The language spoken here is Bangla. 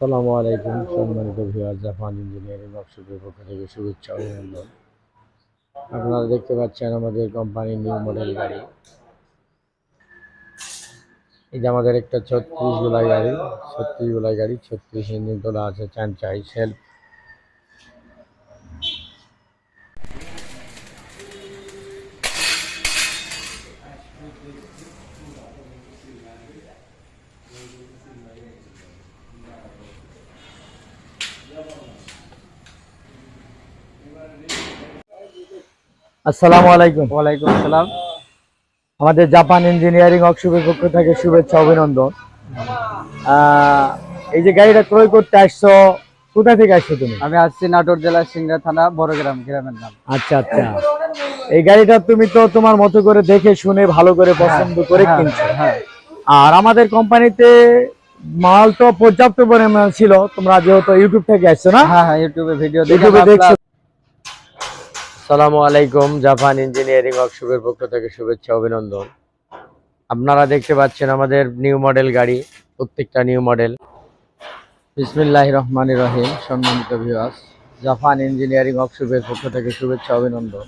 সালামু আলাইকুম, সম্মানিত ভিওয়ার জাপান ইঞ্জিনিয়ারিং ওয়ার্কশপের পক্ষ থেকে শুভেচ্ছা অভিনন্দন। আপনারা দেখতে পাচ্ছেন আমাদের কোম্পানির নিউ মডেল গাড়ি। এটা আমাদের একটা ছত্রিশ গোলাই গাড়ি, ছত্রিশ গোলাই গাড়ি, ছত্রিশ ইঞ্জিন তোলা আছে, চান চাই সেলফ আসসালামু আলাইকুম। ওয়ালাইকুম আসসালাম। আমাদের জাপান ইঞ্জিনিয়ারিং ওয়ার্কশপের পক্ষ থেকে শুভেচ্ছা অভিনন্দন। এই যে গাড়িটা ক্রয় করতে আসছো কোথা থেকে আসছো তুমি? আমি আসছি নাটোর জেলার সিংড়া থানা বড়গ্রাম গ্রামের নাম। আচ্ছা আচ্ছা। এই গাড়িটা তুমি তো তোমার মতো করে দেখে শুনে ভালো করে পছন্দ করে হ্যাঁ, কিনছো। হ্যাঁ। আর আমাদের কোম্পানিতে মাল তো পর্যাপ্ত পরিমাণ ছিল তোমরা যেহেতু ইউটিউব থেকে আসছো না? হ্যাঁ হ্যাঁ ইউটিউবে ভিডিও দেখছ সালামু আলাইকুম, জাপান ইঞ্জিনিয়ারিং ওয়ার্কশপের পক্ষ থেকে শুভেচ্ছা, অভিনন্দন। আপনারা দেখতে পাচ্ছেন আমাদের নিউ মডেল গাড়ি, প্রত্যেকটা নিউ মডেল। বিসমিল্লাহ রহমান রহিম, সম্মানিত ভিওয়াস জাপান ইঞ্জিনিয়ারিং ওয়ার্কশপের পক্ষ থেকে শুভেচ্ছা, অভিনন্দন।